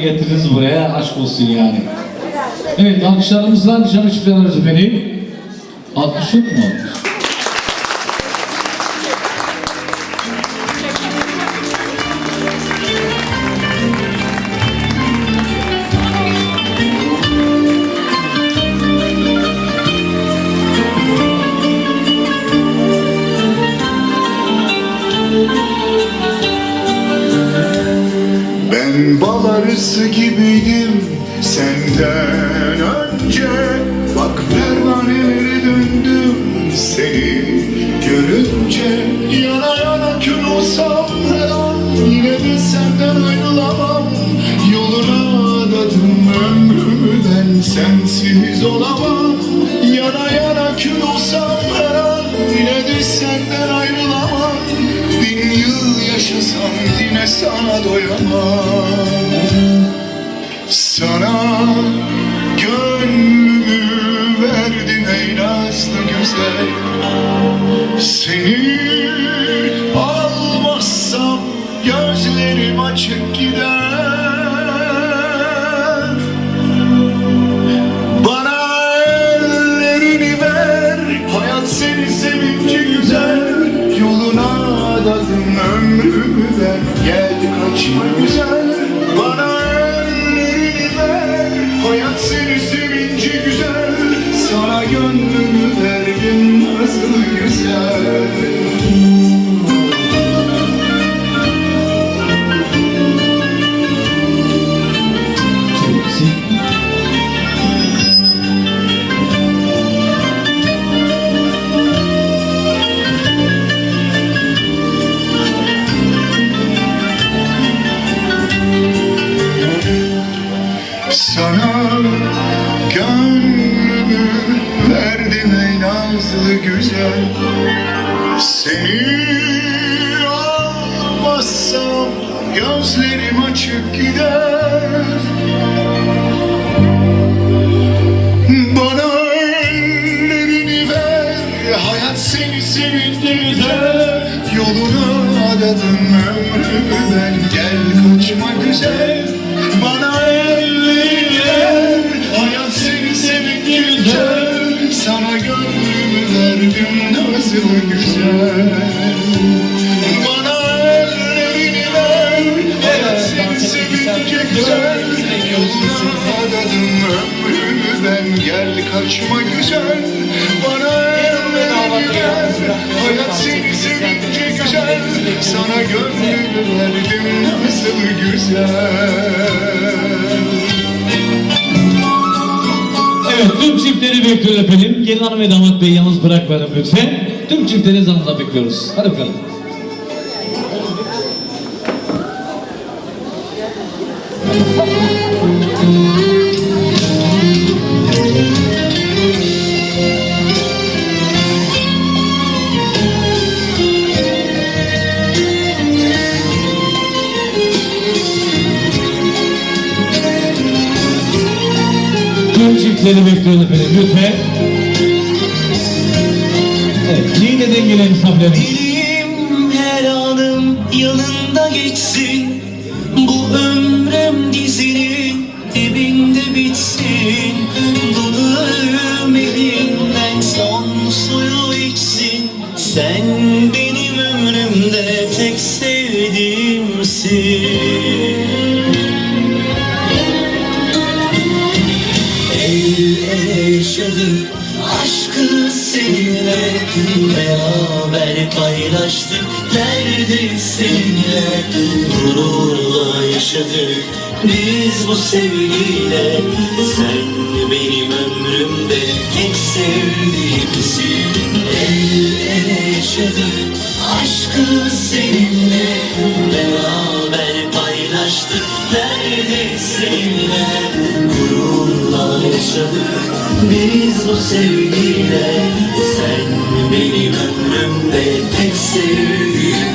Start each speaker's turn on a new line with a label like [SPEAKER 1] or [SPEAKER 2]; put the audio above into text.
[SPEAKER 1] getirdiniz buraya. Aşk olsun yani. Evet alkışlarımızla dışarı çıkıyoruz efendim. Alkış yok mu?
[SPEAKER 2] Bal arısı gibiydim senden önce. Bak pervaneleri döndüm seni görünce. Yana yana kül olsam her yine de senden ayrılamam. Yoluna adadım ömrümü ben sensiz olamam yıl yaşasam yine sana doyamam. Sana gönlümü Yoluna adadım ömrümü ben Gel kaçma güzel Bana ellerini ver. Hayat seni sevince güzel. Sana gönlümü verdim nasıl güzel nazlı güzel. Seni almazsam gözlerim açık gider. Bana ellerini ver Hayat seni sevince güzel Yolunu adadım ömrümü ben Gel kaçma güzel güzel Bana ellerini ver seni sevince güzel. Yolunu adadım ömrümü ben Gel kaçma güzel. Bana ellerini ver Hayat seni sevince güzel. Sana gönlümü verdim nasıl güzel.
[SPEAKER 1] Evet tüm çiftleri bekliyoruz efendim. Gelin hanım ve damat bey yalnız bırakmayalım lütfen. Tüm çiftleri zanınıza bekliyoruz. Hadi bakalım. Tüm çiftleri bekliyoruz efendim lütfen. Evet, Niğde'den gelen misafirlerimiz.
[SPEAKER 3] Dilim her anım yanında geçsin. Bu ömrüm dizinin dibinde bitsin. Dudağım elinden son suyu içsin. Sen benim ömrümde aşkı seninle Beraber paylaştık derdi seninle Gururla yaşadık. Biz bu sevgiyle Sen benim ömrümde tek sevdiğimsin. El ele yaşadık aşkı seninle Beraber paylaştık derdi seninle yaşadık biz bu sevgiyle. Sen benim ömrümde tek sevdiğimsin